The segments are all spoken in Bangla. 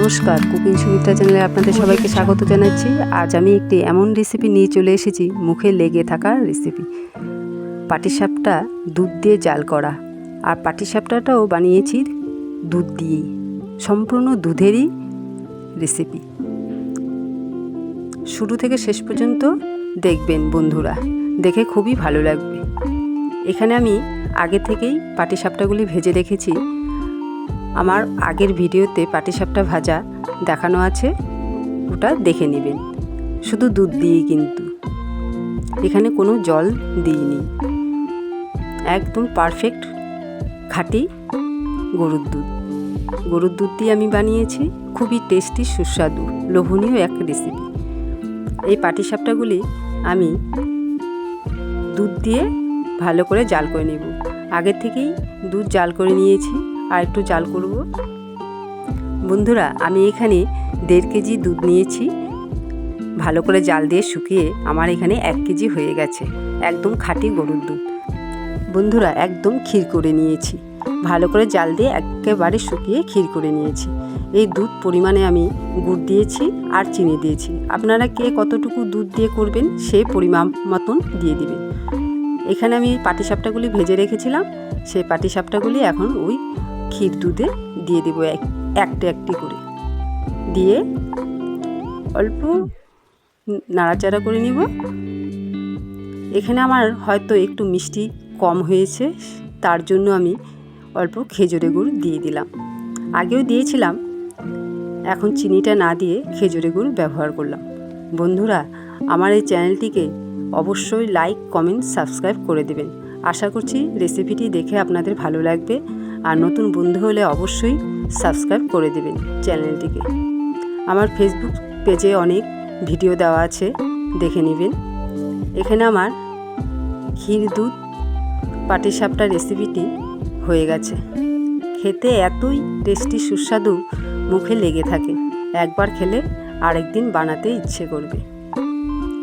নমস্কার কুকিং সুমিত্রা চ্যানেলে আপনাদের সবাইকে স্বাগত জানাচ্ছি। আজ আমি একটি এমন রেসিপি নিয়ে চলে এসেছি মুখে লেগে থাকা রেসিপি পাটিসাপটা দুধ দিয়ে জাল করা। আর পাটিসাপটাটাও বানিয়েছি দুধ দিয়েই। সম্পূর্ণ দুধেরই রেসিপি শুরু থেকে শেষ পর্যন্ত দেখবেন বন্ধুরা দেখে খুবই ভালো লাগবে। এখানে আমি আগে থেকেই পাটিসাপটাগুলি ভেজে রেখেছি। আমার আগের ভিডিওতে পাটিসাপটা ভাজা দেখানো আছে, ওটা দেখে নেবেন। শুধু দুধ দিয়েই কিন্তু। এখানে কোনো জল দিইনি। একদম পারফেক্ট খাঁটি গরুর দুধ। গরুর দুধ দিয়ে আমি বানিয়েছি, খুবই টেস্টি, সুস্বাদু, লোভনীয় এক রেসিপি এই পাটিসাপটাগুলি আমি দুধ দিয়ে ভালো করে জাল করে নেব। আগের থেকেই দুধ জাল করে নিয়েছি। আর একটু জাল করব। বন্ধুরা, আমি এখানে দেড় কেজি দুধ নিয়েছি। ভালো করে জাল দিয়ে শুকিয়ে আমার এখানে এক কেজি হয়ে গেছে। একদম খাঁটি গরুর দুধ। বন্ধুরা, একদম ক্ষীর করে নিয়েছি। ভালো করে জাল দিয়ে একেবারে শুকিয়ে ক্ষীর করে নিয়েছি। এই দুধ পরিমাণে আমি গুড় দিয়েছি আর চিনি দিয়েছি। আপনারা কে কতটুকু দুধ দিয়ে করবেন সেই পরিমাণ মতন দিয়ে দিবেন। এখানে আমি পাটিসাপটাগুলি ভেজে রেখেছিলাম। সেই পাটিসাপটাগুলি এখন ওই ক্ষীর দুধে দিয়ে দেবো এক, একটা একটি করে। দিয়ে অল্প নাড়াচাড়া করে নিব। এখানে আমার হয়তো একটু মিষ্টি কম হয়েছে, তার জন্য আমি অল্প খেজুরে গুড় দিয়ে দিলাম। আগেও দিয়েছিলাম, এখন চিনিটা না দিয়ে খেজুরে গুড় ব্যবহার করলাম। বন্ধুরা, আমার এই চ্যানেলটিকে অবশ্যই লাইক, কমেন্ট, সাবস্ক্রাইব করে দেবেন। আশা করছি রেসিপিটি দেখে আপনাদের ভালো লাগবে। আর নতুন বন্ধু হলে অবশ্যই সাবস্ক্রাইব করে দেবেন চ্যানেলটিকে। আমার ফেসবুক পেজে অনেক ভিডিও দেওয়া আছে, দেখে নেবেন। এখানে আমার ক্ষীর দুধ পাটিসাপটা রেসিপিটি হয়ে গেছে। খেতে এতই টেস্টি সুস্বাদু, মুখে লেগে থাকে। একবার খেলে আরেকদিন বানাতে ইচ্ছে করবে।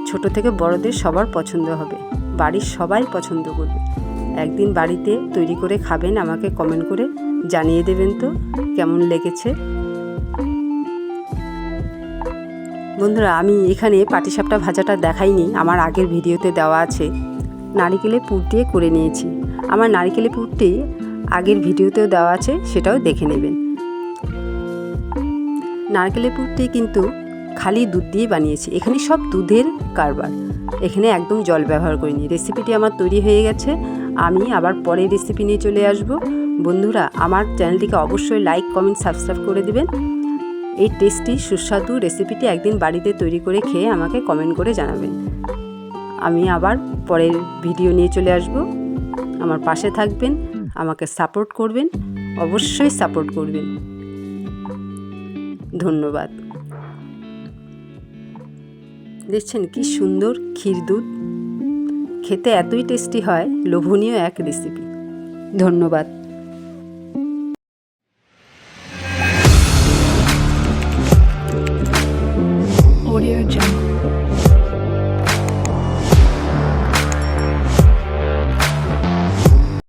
ছোট থেকে বড়দের সবার পছন্দ হবে। বাড়ির সবাই পছন্দ করবে। একদিন বাড়িতে তৈরি করে খাবেন, আমাকে কমেন্ট করে জানিয়ে দেবেন তো কেমন লেগেছে। বন্ধুরা, আমি এখানে পাটিসাপটা ভাজাটা দেখাইনি, আমার আগের ভিডিওতে দেওয়া আছে। নারিকেলের পুর দিয়ে করে নিয়েছি। আমার নারিকেলের পুরটি আগের ভিডিওতেও দেওয়া আছে, সেটাও দেখে নেবেন। নারকেলের পুরটি কিন্তু খালি দুধ দিয়ে বানিয়েছি। এখানে সব দুধের কারবার। এখানে একদম জল ব্যবহার করিনি। রেসিপিটি আমার তৈরি হয়ে গেছে। আমি আবার পরে রেসিপি নিয়ে চলে আসব। বন্ধুরা, আমার চ্যানেলটিকে অবশ্যই লাইক কমেন্ট সাবস্ক্রাইব করে দিবেন। এই টেস্টি সুস্বাদু রেসিপিটি একদিন বাড়িতে তৈরি করে খেয়ে আমাকে কমেন্ট করে জানাবেন। আমি আবার পরের ভিডিও নিয়ে চলে আসব। আমার পাশে থাকবেন, আমাকে সাপোর্ট করবেন, অবশ্যই সাপোর্ট করবেন। ধন্যবাদ। দেখছেন কি সুন্দর ক্ষীর দুধ। খেতে এতই টেস্টি হয় লোভনীয় এক রেসিপি ধন্যবাদ।